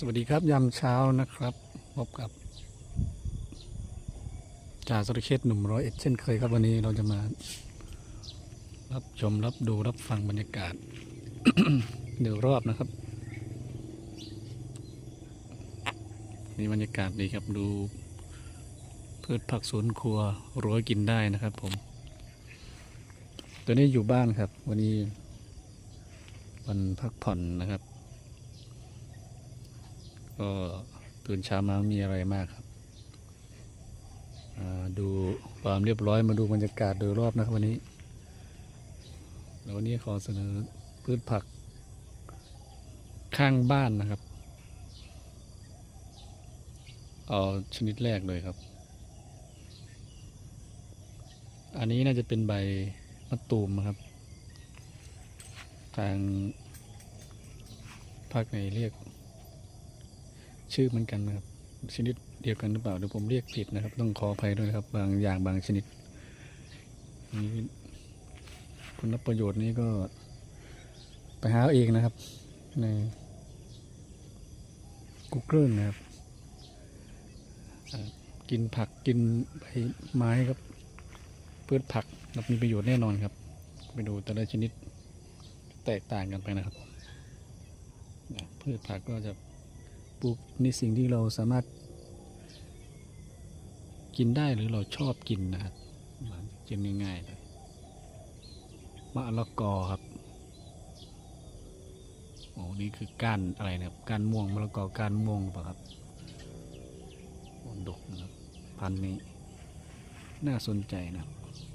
สวัสดีครับยามเช้านะครับพบกับจ่าสุรเชษฐ์หนุ่มร้อยเอ็ดเช่นเคยครับวันนี้เราจะมา รับชมรับดูรับฟังบรรยากาศเดี๋ยวรอบนะครับ นี่บรรยากาศดีครับดู พืชผักสวนครัวรั้วกินได้นะครับ ผม ตัวนี้อยู่บ้านครับ วันนี้วันพักผ่อนนะครับ ก็ตื่นเช้ามาไม่มีอะไรมากครับอ่าดูความเรียบร้อยมาดูบรรยากาศโดยรอบนะครับวันนี้แล้ววันนี้ขอเสนอพืชผักข้างบ้านนะครับ เอาชนิดแรกเลยครับ อันนี้น่าจะเป็นใบมะตูมครับ ทางภาคในเรียก ชื่อเหมือนกันนะครับ ชนิดเดียวกันหรือเปล่าเดี๋ยวผมเรียกผิดนะครับ ต้องขออภัยด้วยนะครับ บางอย่างบางชนิดนี่คุณประโยชน์นี้ก็ ไปหาเองนะครับ ใน Google นะครับ กินผักกินใบไม้ครับพืชผักครับมีประโยชน์แน่นอนครับ ไปดูแต่ละชนิดแตกต่างกันไปนะครับพืชผักก็จะ ปลูกในสิ่งที่เราสามารถ กินได้หรือเราชอบกินนะครับกินง่ายๆเลยมะละกอครับโอ้นี่คือก้านอะไรนะครับก้านม่วงมะละกอก้านม่วงปล่าครับโอ้ดกนะครับพันนี้ น่าสนใจนะ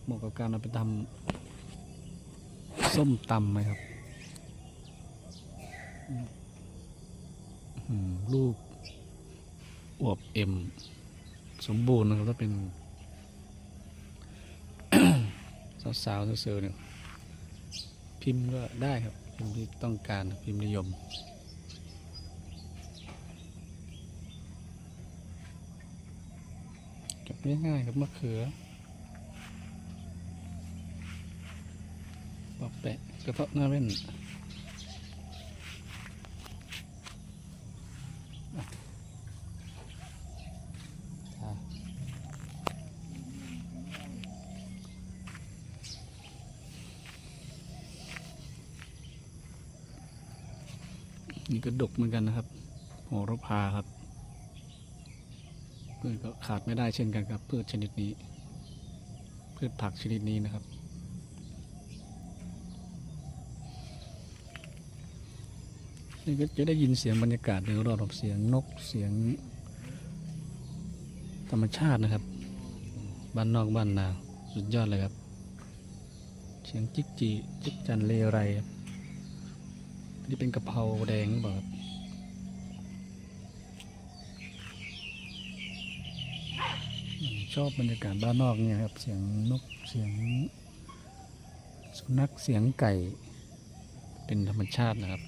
เหมาะกับการเอาไปทำส้มตำไหมครับ ลูกอวบเอ็ม สมบูรณ์นะครับถ้าเป็น สาวๆเซลล์เนี่ยพิมพ์ก็ได้ครับ พิมพ์ที่ต้องการพิมพ์นิยมเก็บง่ายๆครับมะเขือปอกแปะกระเทาะหน้าเว้น อะ นี่ก็ดกเหมือนกันนะครับโหระพาครับพืชก็ขาดไม่ได้เช่นกันครับ พืชชนิดนี้ พืชผักชนิดนี้นะครับ นี่ก็จะได้ยินเสียงบรรยากาศโดยรอบเสียงนกเสียง ธรรมชาตินะครับ บ้านนอกบ้านนา สุดยอดเลยครับ เสียงจิกจีจิกจันเลไรครับ นนี่เป็นกะเพราแดงหรือเบชอบบรรยากาศบ้านนอกเนี่ยครับ เสียงนกเสียง สุนัขเสียงไก่ เป็นธรรมชาตินะครับ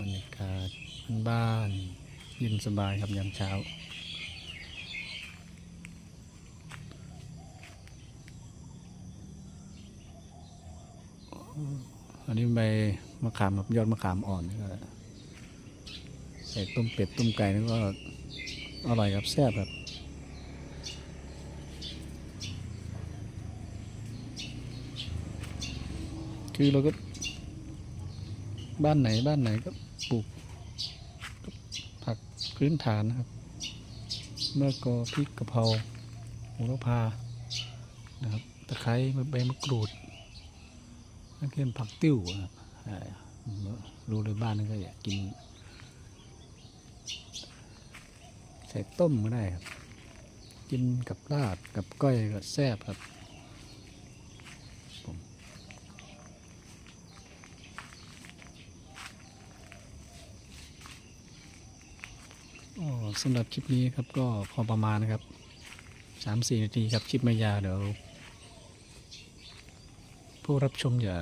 บรรยากาศบ้านเย็นสบายครับยามเช้าอั อันนี้ใบมะขามครับยอดมะขามอ่อนนี่ก็ใส่ต้มเป็ดต้มไก่นี่ก็อร่อยครับแซ่บครับคือเราก็บ้านไหนบ้านไหนก็ปลูกผักพื้นฐานนะครับเมื่อก็พริกกะเพราโหระพานะครับตะไคร้ใบมะกรูด นั่นคือผักติ้วครับอ่ารู้เลยบ้านนั้นก็อยากกิน ใส่ต้มก็ได้ครับ กินกับลาบกับก้อยก็แซ่บครับสำหรับคลิปนี้ครับก็พอประมาณนะครับสามสี่นาทีครับ คลิปไม่ยาวเดี๋ยว ผู้รับชมอย่า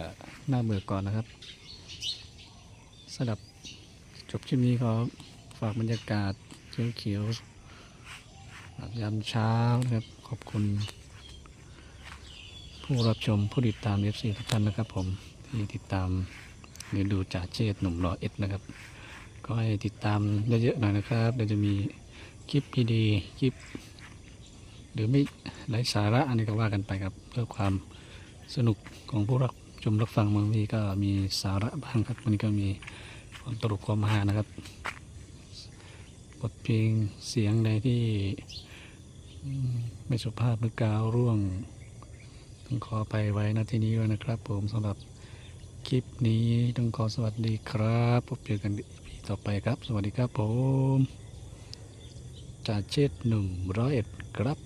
หน้าเบื่อก่อนนะครับสำหรับจบคลิปนี้ขอฝากบรรยากาศเขียวๆยามเช้านะครับขอบคุณ ผู้รับชมผู้ติดตามเอฟซีทุกท่านนะครับผมที่ติดตามหรือดูจ่าเจตหนุ่มรอเอ็ดนะครับ ก็ให้ติดตามเยอะๆหน่อยนะครับเดี๋ยวจะมีคลิปดีๆคลิป หรือไม่ไร้สาระอันนี้ก็ว่ากันไปครับเพื่อความ สนุกของผู้รับชมรับฟังบางทีก็มีสาระบ้างครับวันนี้ก็มีความตลกความฮานะครับบทเพลงเสียงใดที่ไม่สุภาพหรือกล่าวร่วงต้องขอไปไว้ณที่นี้ด้วยนะครับ ผมสำหรับคลิปนี้ต้องขอสวัสดีครับพบเจอกันอีพีต่อไปครับ สวัสดีครับผมจ่าเชิดหนุ่มร้อยเอ็ดครับ